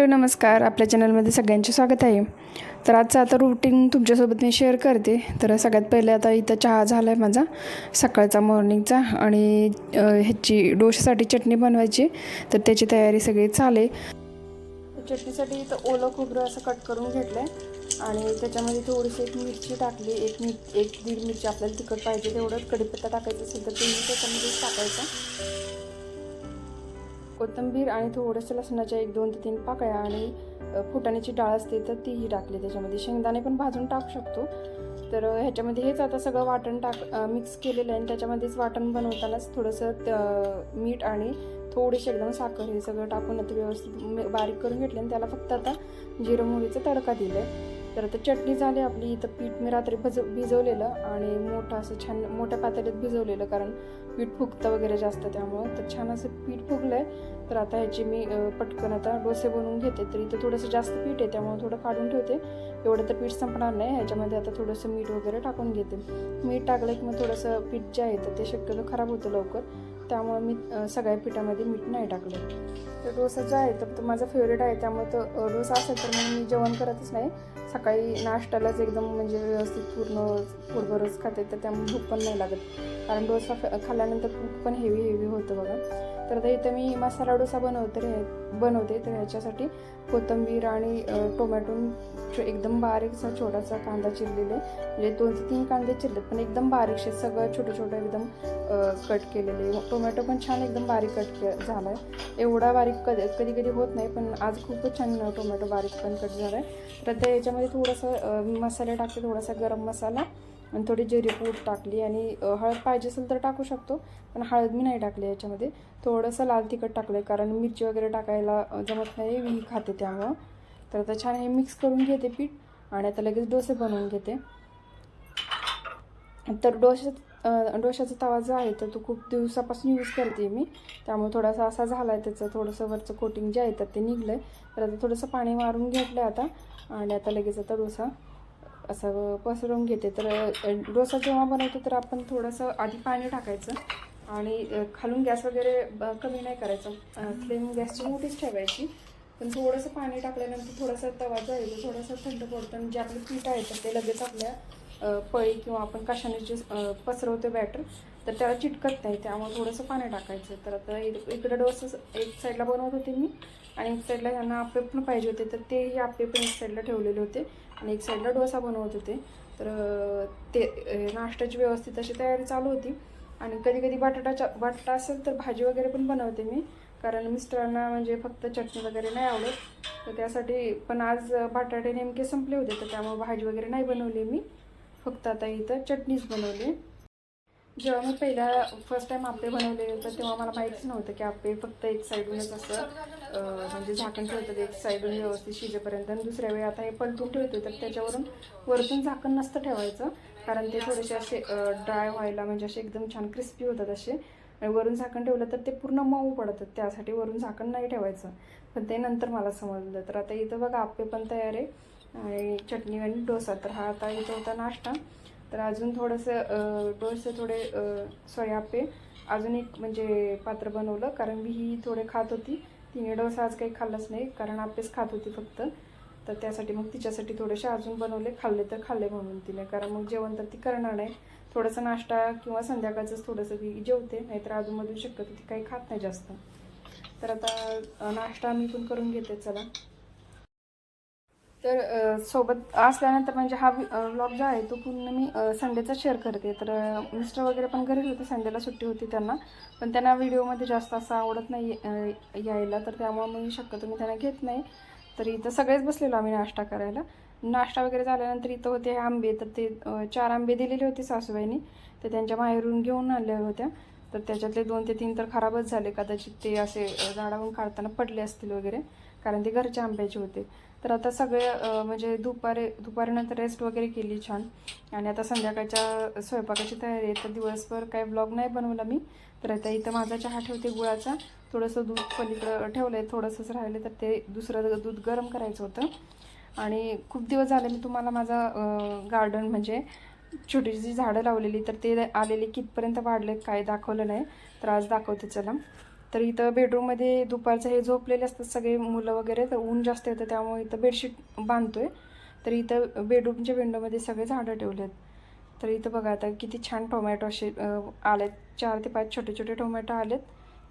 Hello नमस्कार. आपल्या चॅनलमध्ये सगळ्यांचे स्वागत आहे. तर आजचं आता रुटीन तुमच्यासोबत मी शेअर करते. तर सगळ्यात पहिले आता इथं चहा झाला आहे माझा सकाळचा मॉर्निंगचा आणि ह्याची डोशासाठी चटणी बनवायची. तर त्याची तयारी सगळी चाले चटणीसाठी इथं ओलं खोबरं असं कट करून घेतलं आहे आणि त्याच्यामध्ये थोडीशी एक मिरची टाकली. एक मि एक दीड मिरची आपल्याला तिखट पाहिजे तेवढं. कढीपत्ता टाकायचं असेल तर तुम्ही त्याच्यामध्ये टाकायचं. कोथिंबीर आणि थोडंसं लसणाच्या एक दोन ते तीन पाकळ्या आणि फुटाण्याची डाळ असते तर तीही टाकली. त्याच्यामध्ये शेंगदाणे पण भाजून टाकू शकतो. तर ह्याच्यामध्ये हेच आता सगळं वाटण टाक मिक्स केलेलं आहे. आणि त्याच्यामध्येच वाटण बनवतानाच थोडंसं त- मीठ आणि थोडीशी एकदम साखर हे सगळं टाकून आता व्यवस्थित बारीक करून घेतले आणि त्याला फक्त आता जिरं मोहरीचा तडका दिला आहे तर आता चटणी झाली आपली इथं पीठ मी रात्री भज भिजवलेलं आणि मोठं असं छान मोठ्या पातळीत भिजवलेलं कारण पीठ फुगतं वगैरे जास्त त्यामुळं. तर छान असं पीठ फुगलं आहे तर आता ह्याची मी पटकन आता डोसे बनवून घेते. तर इथं थोडंसं जास्त पीठ आहे त्यामुळे थोडं काढून ठेवते. एवढं तर पीठ संपणार नाही. ह्याच्यामध्ये आता थोडंसं मीठ वगैरे टाकून घेते. मीठ टाकलं की मग थोडंसं पीठ जे आहे तर ते शक्यतो खराब होतं लवकर. त्यामुळे मी सगळ्या पिठामध्ये मीठ नाही टाकलं. तर डोसा जो आहे. तर तो माझा फेवरेट आहे. त्यामुळे तो डोसा असेल तर मग मी जेवण करतच नाही. सकाळी नाश्त्यालाच एकदम म्हणजे व्यवस्थित पूर्ण पूर्वरच खाते. तर त्यामुळे भूक पण नाही लागत. कारण डोसा खाल्ल्यानंतर भूक पण हेवी हेवी होतं बघा. तर आता इथं मी मसाला डोसा बनवते बनवते. तर ह्याच्यासाठी कोथिंबीर आणि टोमॅटो एकदम बारीकसा छोटासा कांदा चिरलेले. म्हणजे दोन ते तीन कांदे चिरलेत पण एकदम बारीकशे सगळं छोटं छोटं एकदम कट केलेले. टोमॅटो पण छान एकदम बारीक कट के झाला आहे एवढा बारीक कधी कधी कधी होत नाही पण आज खूपच छान टोमॅटो बारीक पण कट झाला आहे तर आता याच्यामध्ये थोडंसं मसाले टाकते थोडासा गरम मसाला. आणि थोडी जिरे पूड टाकली आणि हळद पाहिजे असेल तर टाकू शकतो पण हळद मी नाही टाकली याच्यामध्ये. थोडंसं लाल तिखट टाकलं आहे कारण मिरची वगैरे टाकायला जमत नाही मी खाते त्यामुळं. तर आता छान हे मिक्स करून घेते पीठ आणि आता लगेच डोसे बनवून घेते. तर डोशा डोशाचा तवा जो आहे तर तो खूप दिवसापासून यूज करते मी. त्यामुळे थोडासा असा झाला आहे त्याचं थोडंसं वरचं कोटिंग जे आहे तर ते निघलं आहे तर आता थोडंसं पाणी मारून घेतलं आता. आणि आता लगेच आता डोसा असं पसरवून घेते. तर डोसा जेव्हा बनवतो तर आपण थोडंसं आधी पाणी टाकायचं आणि खालून गॅस वगैरे ब- कमी नाही करायचं. फ्लेम गॅसची मोठीच ठेवायची. पण थोडंसं पाणी टाकल्यानंतर थोडासा तवा जो थोडंसं थोडासा थंड पडतो आणि जे आपलं पीठ आहे तर ते लगेच आपल्या पळी किंवा आपण कशाने जे पसरवतो बॅटर तर त्याला चिटकत नाही. त्यामुळे थोडंसं पाणी टाकायचं. तर आता इकडं डोसा एक साईडला बनवत होते मी. आणि एक साईडला त्यांना आप्पे पण पाहिजे होते तर तेही आप्पे पण एक साईडला ठेवलेले होते. आणि एक साईडला डोसा बनवत होते. तर ते नाश्त्याची व्यवस्थित अशी तयारी चालू होती. आणि कधी कधी बटाटाच्या बटाटा असेल तर भाजी वगैरे पण बनवते मी. कारण मिस्टरांना म्हणजे फक्त चटणी वगैरे नाही आवडत. तर त्यासाठी पण आज बटाटे नेमके संपले होते तर त्यामुळे भाजी वगैरे नाही बनवली मी. फक्त आता इथं चटणीच बनवली. जेव्हा मी पहिला फर्स्ट टाइम आप्पे बनवले तर तेव्हा मला माहितीच नव्हतं की आप्पे फक्त एक साईडूनच असं म्हणजे झाकण ठेवतात एक साईडून व्यवस्थित शिजेपर्यंत. आणि दुसऱ्या वेळी आता हे पलटून ठेवतो तर त्याच्यावरून वरतून झाकण नसतं ठेवायचं कारण ते थोडेसे असे ड्राय व्हायला म्हणजे असे एकदम छान क्रिस्पी होतात असे. आणि वरून झाकण ठेवलं तर ते पूर्ण मऊ पडतात त्यासाठी वरून झाकण नाही ठेवायचं. पण ते नंतर मला समजलं. तर आता इथं बघा आप्पे पण तयार आहे. आणि चटणी आणि डोसा. तर हा आता इथं होता नाश्ता. तर अजून थोडंसं अ, डोसे थोडे सोयापे अजून एक म्हणजे पात्र बनवलं कारण मी ही थोडे खात होती. तिने डोसा आज काही खाल्लंच नाही कारण आपेच खात होती फक्त. तर त्यासाठी मग तिच्यासाठी थोडेसे अजून बनवले खाल्ले तर खाल्ले म्हणून तिने. कारण मग जेवण तर ती करणार नाही. थोडंसं नाश्ता किंवा संध्याकाळचंच थोडंसं ती जेवते नाहीतर अजूनमधून शक्यतो ती काही खात नाही जास्त. तर आता नाश्ता मी पण करून घेते चला. तर सोबत असल्यानंतर म्हणजे हा व्लॉग जो आहे तो पूर्ण मी संडेचा शेअर करते. तर मिस्टर वगैरे पण घरी होते. संडेला सुट्टी होती त्यांना. पण त्यांना व्हिडिओमध्ये जास्त असं आवडत नाही यायला. तर त्यामुळे मी शक्यतो मी त्यांना घेत नाही. तर इथं सगळेच बसलेलो आम्ही नाश्ता करायला. नाश्ता वगैरे झाल्यानंतर इथं होते आंबे. तर ते चार आंबे दिलेले होते सासूबाईंनी. तर त्यांच्या माहेरून घेऊन आल्या होत्या. तर त्याच्यातले दोन ते तीन तर खराबच झाले. कदाचित ते असे झाडावरून काढताना पडले असतील वगैरे. कारण ते घरच्या आंब्याचे होते. तर आता सगळे म्हणजे दुपारी दुपारीनंतर रेस्ट वगैरे केली छान. आणि आता संध्याकाळच्या स्वयंपाकाची तयारी आहे. तर दिवसभर काय ब्लॉग नाही बनवला मी. तर आता इथं माझा चहा ठेवते गुळाचा. थोडंसं दूध पलीकडं ठेवलं आहे थोडंसंच राहिलं तर ते दुसरं दूध गरम करायचं होतं. आणि खूप दिवस झाले मी तुम्हाला माझा गार्डन म्हणजे छोटीशी झाडं लावलेली. तर ते आलेली कितपर्यंत वाढले काय दाखवलं नाही. तर आज दाखवते चला. तर इथं बेडरूममध्ये दुपारचं हे झोपलेले असतात सगळे मुलं वगैरे तर ऊन जास्त येतं त्यामुळे इथं बेडशीट बांधतोय. तर इथं बेडरूमच्या विंडोमध्ये सगळे झाडं ठेवलेत. तर इथं बघा आता किती छान टोमॅटो असे आलेत. चार ते पाच छोटे छोटे टोमॅटो आलेत.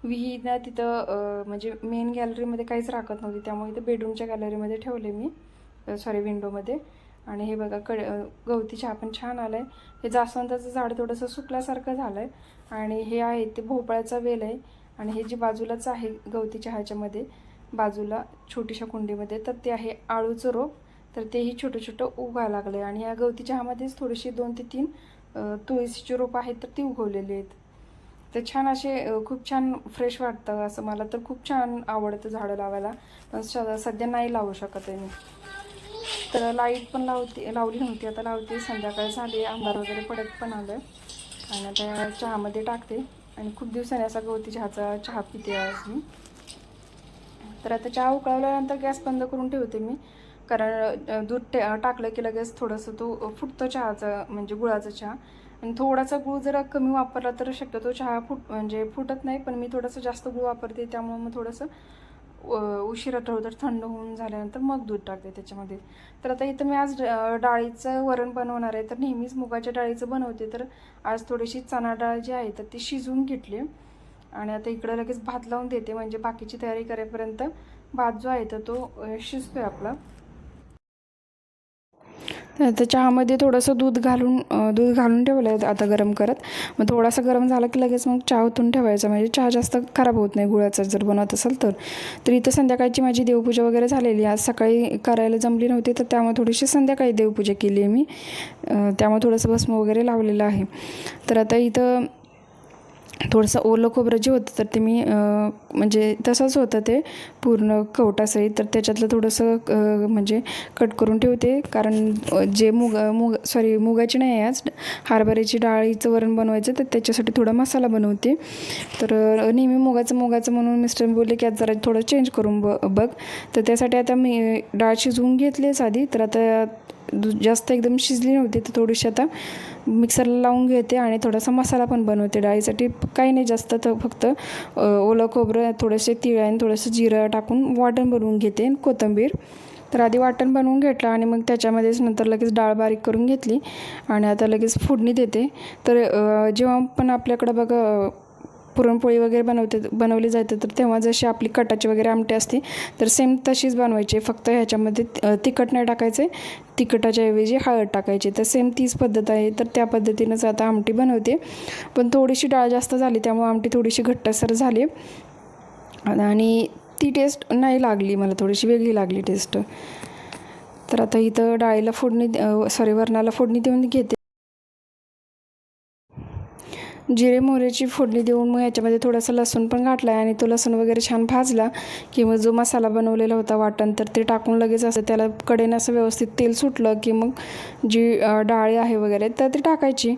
विहीना तिथं म्हणजे मेन गॅलरीमध्ये काहीच राखत नव्हती. त्यामुळे इथं बेडरूमच्या गॅलरीमध्ये ठेवले मी सॉरी विंडोमध्ये आणि हे बघा कड गवती चहा पण छान आलं आहे हे जास्वंदाचं झाड थोडंसं सुकल्यासारखं झालं आहे आणि हे आहे ते भोपळ्याचा वेल आहे. आणि हे जी बाजूलाच आहे गवती चहाच्यामध्ये बाजूला छोटीशा कुंडीमध्ये तर ते आहे आळूचं रोप. तर तेही छोटं छोटं उगा लागलं आहे आणि या गवती चहामध्येच थोडीशी दोन ते तीन तुळशीची रोपं आहेत तर ती उगवलेली आहेत. तर छान असे खूप छान फ्रेश वाटतं असं मला तर खूप छान आवडतं झाडं लावायला. पण स- सध्या नाही लावू शकत आहे मी. तर लाइट पण लावते लावली नव्हती. आता लावते संध्याकाळ झाली अंधार वगैरे पडत पण आलं आणि आता चहामध्ये टाकते. आणि खूप दिवसांनी असा गवती चहाचा चहा पिते आज मी. तर आता चहा उकळवल्यानंतर गॅस बंद करून ठेवते मी. कारण दूध टे टाकलं की लगेच थोडंसं तो फुटतो चहाचा म्हणजे गुळाचा चहा. आणि थोडासा गुळ जरा कमी वापरला तर शक्यतो चहा फुट म्हणजे फुटत नाही पण मी थोडंसं जास्त गुळ वापरते त्यामुळं मग थोडंसं उशिरा ठेवलं तर थंड होऊन झाल्यानंतर मग दूध टाकते त्याच्यामध्ये. तर आता इथं मी आज डाळीचं वरण बनवणार आहे. तर नेहमीच मुगाच्या डाळीचं बनवते. तर आज थोडीशी चणा डाळ जी आहे तर ती शिजवून घेतली. आणि आता इकडं लगेच भात लावून देते. म्हणजे बाकीची तयारी करेपर्यंत भात जो आहे तर तो शिजतोय आपला. तर आता चहामध्ये थोडंसं दूध घालून दूध घालून ठेवलं आहे आता गरम करत. मग थोडासा गरम झाला की लगेच मग चहा ओतून ठेवायचा. म्हणजे चहा जास्त खराब होत नाही गुळाचा जर बनवत असेल तर. तर इथं संध्याकाळची माझी देवपूजा वगैरे झालेली. आज सकाळी करायला जमली नव्हती तर त्यामुळे थोडीशी संध्याकाळी देवपूजा केली आहे मी त्यामुळे थोडंसं भस्म वगैरे लावलेलं आहे. तर आता इथं थोडंसं ओलं खोबरं जे होतं तर ते मी म्हणजे तसंच होतं ते पूर्ण कवटासहित. तर त्याच्यातलं थोडंसं म्हणजे कट करून ठेवते. कारण जे मुग मुग सॉरी मुगाची नाही आहे आज. हरभऱ्याची डाळीचं वरण बनवायचं तर त्याच्यासाठी थोडा मसाला बनवते. तर नेहमी मुगाचं मुगाचं म्हणून मिस्टर बोलले की आज जरा थोडं चेंज करून ब बघ. तर त्यासाठी आता मी डाळ शिजवून घेतली आहे साधी. तर आता जास्त एकदम शिजली नव्हती तर थोडीशी आता मिक्सरला लावून घेते आणि थोडासा मसाला पण बनवते. डाळीसाठी काही नाही जास्त तर फक्त ओलं खोबरं थोडेसे तिळ आणि थोडंसं जिरं टाकून वाटण बनवून घेते कोथिंबीर. तर आधी वाटण बनवून घेतलं आणि मग त्याच्यामध्येच नंतर लगेच डाळ बारीक करून घेतली आणि आता लगेच फोडणी देते. तर जेव्हा पण आपल्याकडं बघा पुरणपोळी वगैरे बनवते बनवली जाते तर तेव्हा जशी आपली कटाची वगैरे आमटी असते तर सेम तशीच बनवायची. फक्त ह्याच्यामध्ये तिखट नाही टाकायचे. तिखटाच्या ऐवजी हळद टाकायची. तर सेम तीच पद्धत आहे. तर त्या पद्धतीनंच आता आमटी बनवते. पण थोडीशी डाळ जास्त झाली त्यामुळे आमटी थोडीशी घट्टसर झाली. आणि ती टेस्ट नाही लागली मला थोडीशी वेगळी लागली टेस्ट तर आता इथं डाळीला फोडणी सॉरी वरणाला फोडणी देऊन घेते. जिरे मोहऱ्याची फोडणी देऊन मग ह्याच्यामध्ये थोडासा लसूण पण घातला आहे आणि तो लसूण वगैरे छान भाजला की मग जो मसाला बनवलेला होता वाटण तर ते टाकून लगेच असं त्याला कडेनं असं व्यवस्थित तेल सुटलं की मग जी डाळी आहे वगैरे तर ती टाकायची.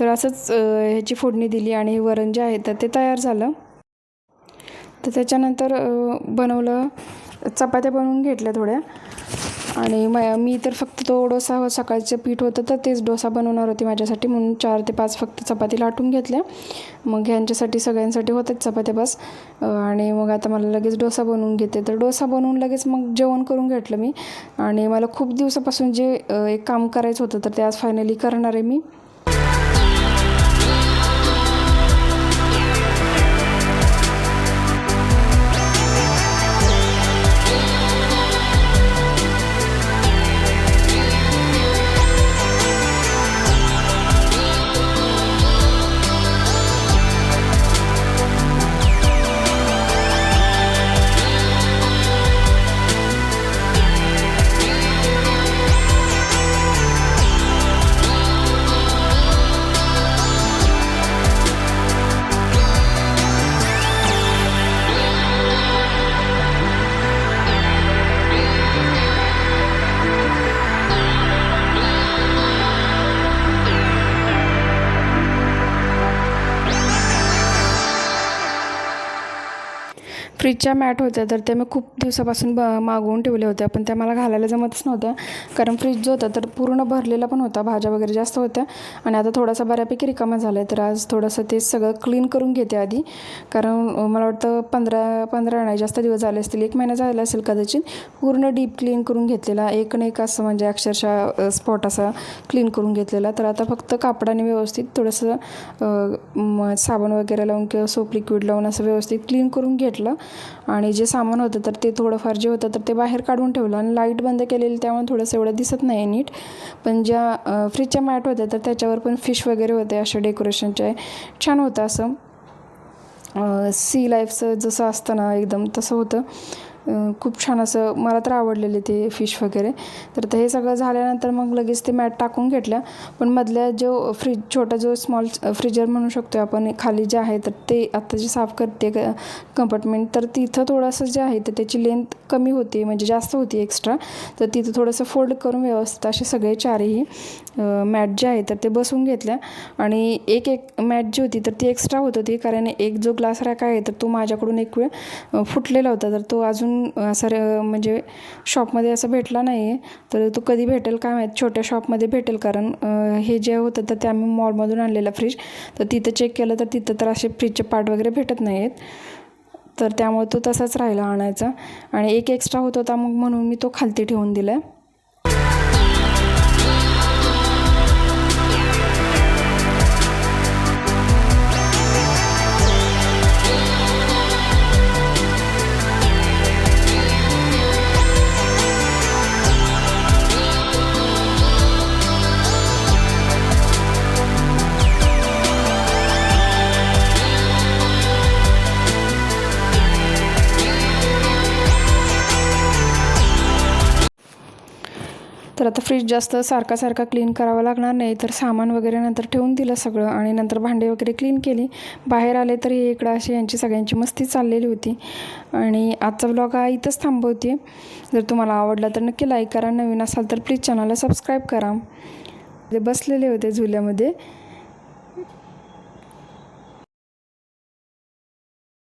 तर असंच ह्याची फोडणी दिली आणि हे वरण जे आहे तर ते तयार झालं. तर त्याच्यानंतर बनवलं चपात्या बनवून घेतल्या थोड्या. आणि म मी तर फक्त तो डोसा सकाळचं पीठ होतं तर तेच डोसा बनवणार होती माझ्यासाठी. म्हणून चार ते पाच फक्त चपाती लाटून घेतल्या. मग ह्यांच्यासाठी सगळ्यांसाठी होतात चपात्या बस. आणि मग आता मला लगेच डोसा बनवून घेते. तर डोसा बनवून लगेच मग जेवण करून घेतलं मी. आणि मला खूप दिवसापासून जे एक काम करायचं होतं तर ते आज फायनली करणार आहे मी. फ्रीजच्या मॅट होत्या तर त्या मी खूप दिवसापासून ब मागवून ठेवल्या होत्या. पण त्या मला घालायला जमतच नव्हत्या कारण फ्रीज जो होता तर पूर्ण भरलेला पण होता. भाज्या वगैरे जास्त होत्या. आणि आता थोडासा बऱ्यापैकी रिकामा झाला आहे तर आज थोडंसं ते सगळं क्लीन करून घेते आधी. कारण मला वाटतं पंधरा पंधरा नाही जास्त दिवस झाले असतील एक महिना झाला असेल कदाचित पूर्ण डीप क्लीन करून घेतलेला. एक ना एक असं म्हणजे अक्षरशः स्पॉट असा क्लीन करून घेतलेला. तर आता फक्त कापडाने व्यवस्थित थोडंसं साबण वगैरे लावून किंवा सोप लिक्विड लावून असं व्यवस्थित क्लीन करून घेतलं. आणि जे सामान होतं तर ते थोडंफार जे होतं तर ते बाहेर काढून ठेवलं आणि लाइट बंद केलेली त्यामुळे थोडंसं एवढं दिसत नाही नीट. पण ज्या फ्रीजच्या मॅट होत्या तर त्याच्यावर पण फिश वगैरे होते असे डेकोरेशनचे छान होतं असं. सी लाईफचं जसं असतं ना एकदम तसं होतं. खूप छान असं मला तर आवडलेले ते फिश वगैरे. तर ते हे सगळं झाल्यानंतर मग लगेच ते मॅट टाकून घेतल्या. पण मधल्या जो फ्रीज छोटा जो स्मॉल फ्रीजर म्हणू शकतो आपण खाली जे आहे तर ते आत्ता जे साफ करते कंपार्टमेंट तर तिथं थोडंसं जे आहे तर त्याची लेंथ कमी होती म्हणजे जास्त होती एक्स्ट्रा तर तिथं थोडंसं फोल्ड करून व्यवस्थित असे सगळे चारही मॅट जे आहे तर ते बसवून घेतल्या. आणि एक एक मॅट जी होती तर ती एक्स्ट्रा होत होती. कारण एक जो ग्लास रॅक आहे तर तो माझ्याकडून एक वेळ फुटलेला होता. तर तो अजून असा म्हणजे शॉपमध्ये असं भेटला नाही आहे तर तो कधी भेटेल काय माहीत? छोट्या शॉपमध्ये भेटेल. कारण हे जे होतं तर ते आम्ही मॉलमधून आणलेलं फ्रीज तर तिथं चेक केलं तर तिथं तर असे फ्रीजचे पार्ट वगैरे भेटत नाही आहेत तर त्यामुळे तो तसाच राहिला आणायचा. आणि एक एक्स्ट्रा होत होता मग म्हणून मी तो खालती ठेवून दिला तर आता फ्रीज जास्त सारखा सारखा क्लीन करावा लागणार नाही. तर सामान वगैरे नंतर ठेवून दिलं सगळं आणि नंतर भांडे वगैरे क्लीन केली. बाहेर आले तर हे इकडं अशी यांची सगळ्यांची मस्ती चाललेली होती. आणि आजचा ब्लॉग हा इथंच थांबवते. जर तुम्हाला आवडला तर नक्की लाईक करा. नवीन असाल तर प्लीज चॅनलला सबस्क्राईब करा. ते बसलेले होते झुल्यामध्ये